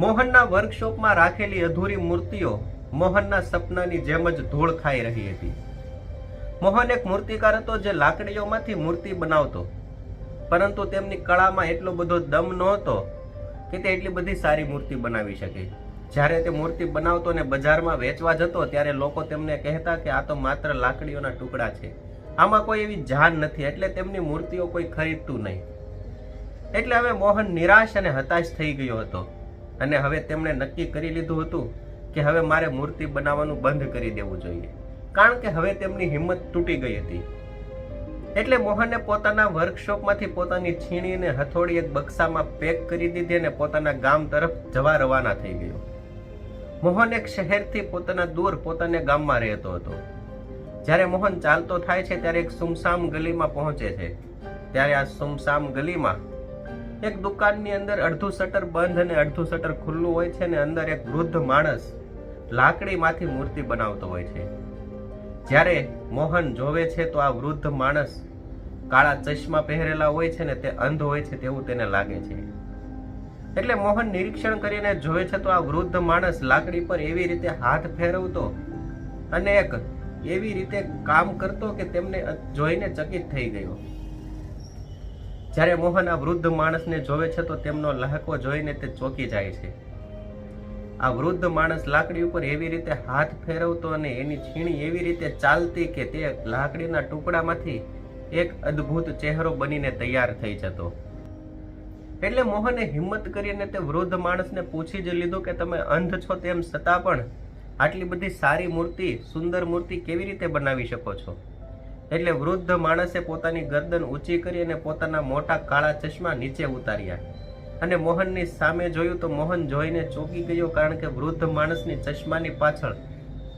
મોહનના વર્કશોપમાં રાખેલી અધૂરી મૂર્તિઓ મોહનના સપનાની જેમ જ ધૂળ ખાઈ રહી હતી. મોહન એક મૂર્તિકાર હતો જે લાકડીઓમાંથી મૂર્તિ બનાવતો. પરંતુ તેમની કળામાં એટલો બધો દમ નહોતો કે તે એટલી બધી સારી મૂર્તિ બનાવી શકે. જ્યારે તે મૂર્તિ બનાવતો ને બજારમાં વેચવા જતો, ત્યારે લોકો તેમને કહેતા કે આ તો માત્ર લાકડીઓના ટુકડા છે. આમાં કોઈ એવી જાન નથી, એટલે તેમની મૂર્તિઓ કોઈ ખરીદતું નહીં. એટલે હવે મોહન નિરાશ અને હતાશ થઈ ગયો હતો. અને હવે તેમણે નક્કી કરી લીધું હતું કે હવે મારે મૂર્તિ બનાવવાનું બંધ કરી દેવું જોઈએ. કારણ કે હવે તેમની હિંમત તૂટી ગઈ હતી. એટલે મોહને પોતાના વર્કશોપમાંથી પોતાની છીણીને હથોડી એક બક્સામાં પેક કરી દીધી અને પોતાના ગામ તરફ જવા રવાના થઈ ગયો. મોહન એક શહેરથી પોતાના દૂર પોતાના ગામમાં રહેતો હતો. જ્યારે મોહન ચાલતો થાય છે ત્યારે એક સુમસામ ગલીમાં પહોંચે છે. ત્યારે આ સુમસામ ગલીમાં એક દુકાનની અંદર અડધું શટર બંધ અને અડધું શટર ખુલ્લું હોય છે અને અંદર એક વૃદ્ધ માણસ લાકડીમાંથી મૂર્તિ બનાવતો હોય છે. જ્યારે મોહન જોવે છે તો આ વૃદ્ધ માણસ કાળા ચશ્મા પહેરેલા હોય છે ને તે અંધ હોય છે તેવું તેને લાગે છે. એટલે મોહન નિરીક્ષણ કરીને જોવે છે તો આ વૃદ્ધ માણસ લાકડી પર એવી રીતે હાથ ફેરવતો અને એક એવી રીતે કામ કરતો કે તેમને જોઈને ચકિત થઈ ગયો. જ્યારે મોહન આ વૃદ્ધ માણસને જોવે છે તો તેમનો લહકો જોઈને તે ચોકી જાય છે. આ વૃદ્ધ માણસ લાકડી ઉપર એવી રીતે હાથ ફેરવતો અને એની છીણી એવી રીતે ચાલતી કે તે લાકડીના ટુકડામાંથી એક અદ્ભુત ચહેરો બનીને તૈયાર થઈ જતો. એટલે મોહને હિંમત કરીને તે વૃદ્ધ માણસને પૂછી જ લીધું કે તમે અંધ છો તેમ છતાં પણ આટલી બધી સારી મૂર્તિ, સુંદર મૂર્તિ કેવી રીતે બનાવી શકો છો? એટલે વૃદ્ધ માણસે પોતાની ગરદન ઊંચી કરી અને પોતાના મોટા કાળા ચશ્મા નીચે ઉતાર્યા. અને મોહનની સામે જોયું તો મોહન જોઈને ચોંકી ગયો કારણ કે વૃદ્ધ માણસની ચશ્માની પાછળ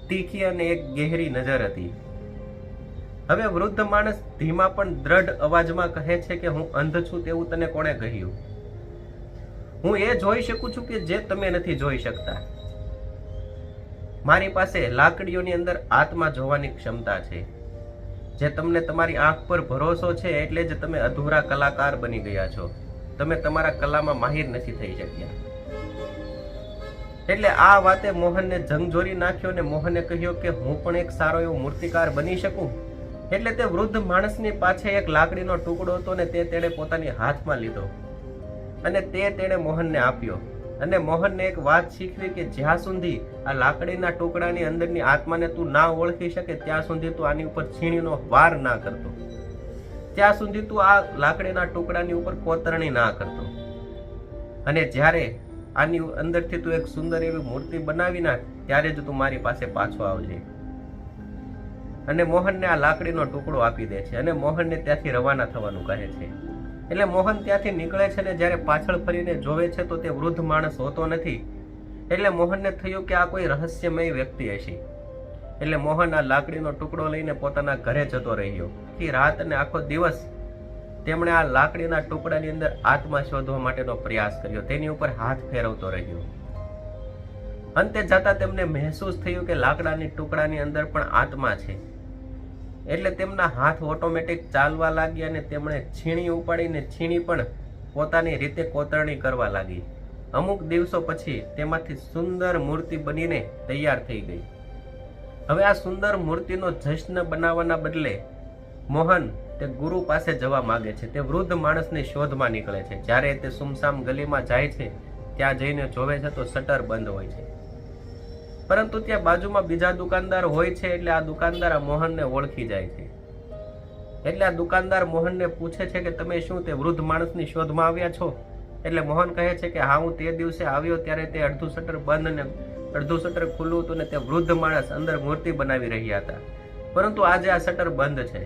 તીખી અને એક ગહેરી નજર હતી. હવે વૃદ્ધ માણસ ધીમા પણ દ્રઢ અવાજમાં કહે છે કે હું અંધ છું તેવું તને કોણે કહ્યું? હું એ જોઈ શકું છું કે જે તમે નથી જોઈ શકતા. મારી પાસે લાકડીઓની અંદર આત્મા જોવાની ક્ષમતા છે. જે તમને તમારી આંખ પર ભરોસો છે એટલે જ તમે અધૂરા કલાકાર બની ગયા છો. તમે તમારા કલામાં માહિર નથી થઈ શક્યા. એટલે આ વાતે મોહનને જંગજોરી નાખ્યો ને મોહને કહ્યું કે હું પણ એક સારો એવો મૂર્તિકાર બની શકું. એટલે તે વૃદ્ધ માણસની પાછળ એક લાકડીનો ટુકડો હતો ને તે તેણે પોતાની હાથમાં લીધો. અને તે તેણે મોહનને આપ્યો. અને મોહનને એક વાત શીખવી કે જ્યાં સુધી આ લાકડીના ટુકડાની અંદરની આત્માને તું ના ઓળખી શકે, ત્યાં સુધી તું આની ઉપર છીણીનો વાર ના કરતો. ત્યાં સુધી તું આ લાકડીના ટુકડાની ઉપર કોતરણી ના કરતો. અને જ્યારે આની અંદરથી તું એક સુંદર એવી મૂર્તિ બનાવી નાખ, ત્યારે જ તું મારી પાસે પાછો આવજે. અને મોહનને આ લાકડીનો ટુકડો આપી દે છે અને મોહનને ત્યાંથી રવાના થવાનું કહે છે. એટલે મોહન ત્યાંથી નીકળે છે ને જ્યારે પાછળ ફરીને જોવે છે તો તે વૃદ્ધ માણસ હોતો નથી. એટલે મોહનને થયું કે આ કોઈ રહસ્યમય વ્યક્તિ હશે. એટલે મોહન આ લાકડીનો ટુકડો લઈને પોતાના ઘરે જતો રહ્યો આખી રાત અને આખો દિવસ તેમણે આ લાકડીના ટુકડાની અંદર આત્મા શોધવા માટેનો પ્રયાસ કર્યો. તેની ઉપર હાથ ફેરવતો રહ્યો. અંતે જતા તેમને મહેસૂસ થયું કે લાકડાની ટુકડાની અંદર પણ આત્મા છે. એટલે તેમના હાથ ઓટોમેટિક ચાલવા લાગ્યા અને તેમણે છીણી ઉપાડીને છીણી પણ પોતાની રીતે કોતરણી કરવા લાગી. અમુક દિવસો પછી તેમાંથી સુંદર મૂર્તિ બનીને તૈયાર થઈ ગઈ. હવે આ સુંદર મૂર્તિનો જશ્ન બનાવવાના બદલે મોહન તે ગુરુ પાસે જવા માગે છે. તે વૃદ્ધ માણસની શોધમાં નીકળે છે. જ્યારે તે સુમસામ ગલીમાં જાય છે, ત્યાં જઈને જોવે છે તો શટર બંધ હોય છે. પરંતુ ત્યાં બાજુમાં બીજા દુકાનદાર હોય છે એટલે આ દુકાનદાર આ મોહનને ઓળખી જાય છે. એટલે આ દુકાનદાર મોહનને પૂછે છે કે તમે શું તે વૃદ્ધ માણસની શોધમાં આવ્યા છો? એટલે મોહન કહે છે કે હા, હું તે દિવસે આવ્યો ત્યારે તે અડધું શટર બંધ ને અડધું શટર ખુલ્લું હતું ને તે વૃદ્ધ માણસ અંદર મૂર્તિ બનાવી રહ્યા હતા. પરંતુ આજે આ શટર બંધ છે.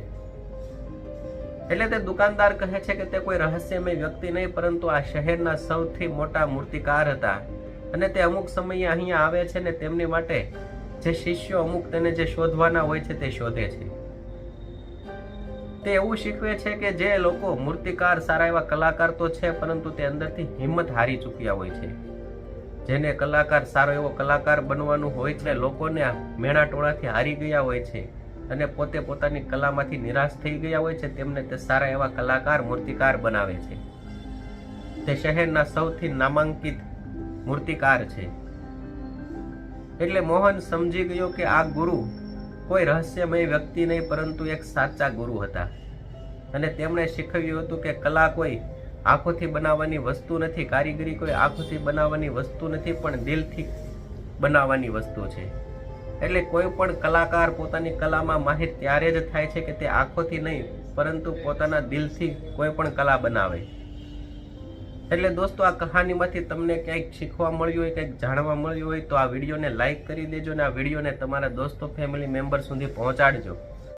એટલે તે દુકાનદાર કહે છે કે તે કોઈ રહસ્યમય વ્યક્તિ નહીં, પરંતુ આ શહેરના સૌથી મોટા મૂર્તિકાર હતા. અને તે અમુક સમયે અહીંયા આવે છે ને તેમની માટે જે શિષ્યો અમુક તેને જે શોધવાના હોય છે તે શોધે છે. તે એવું શીખવે છે કે જે લોકો મૂર્તિકાર સારા એવા કલાકાર તો છે, પરંતુ તે અંદરથી હિંમત હારી ચૂક્યા હોય છે. જેને કલાકાર સારો એવો કલાકાર બનવાનું હોય છે લોકોને મેણા ટોળાથી હારી ગયા હોય છે અને પોતે પોતાની કલામાંથી નિરાશ થઈ ગયા હોય છે, તેમને તે સારા એવા કલાકાર, મૂર્તિકાર બનાવે છે. તે શહેરના સૌથી નામાંકિત મૂર્તિકાર છે. એટલે મોહન સમજી ગયો કે આ ગુરુ કોઈ રહસ્યમય વ્યક્તિ નહીં, પરંતુ એક સાચા ગુરુ હતા. અને તેમણે શીખવ્યું હતું કે કલા કોઈ આંખોથી બનાવવાની વસ્તુ નથી, કારીગરી કોઈ આંખોથી બનાવવાની વસ્તુ નથી, પણ દિલથી બનાવવાની વસ્તુ છે. એટલે કોઈ પણ કલાકાર પોતાની કલામાં માહિર ત્યારે જ થાય છે કે તે આંખોથી નહીં, પરંતુ પોતાના દિલથી કોઈ પણ કલા બનાવે. એટલે દોસ્તો, આ કહાનીમાંથી તમને ક્યાંક શીખવા મળ્યું હોય કંઈક જાણવા મળ્યું હોય, તો આ વિડીયોને લાઇક કરી દેજો અને આ વિડીયોને તમારા દોસ્તો ફેમિલી મેમ્બર સુધી પહોંચાડજો.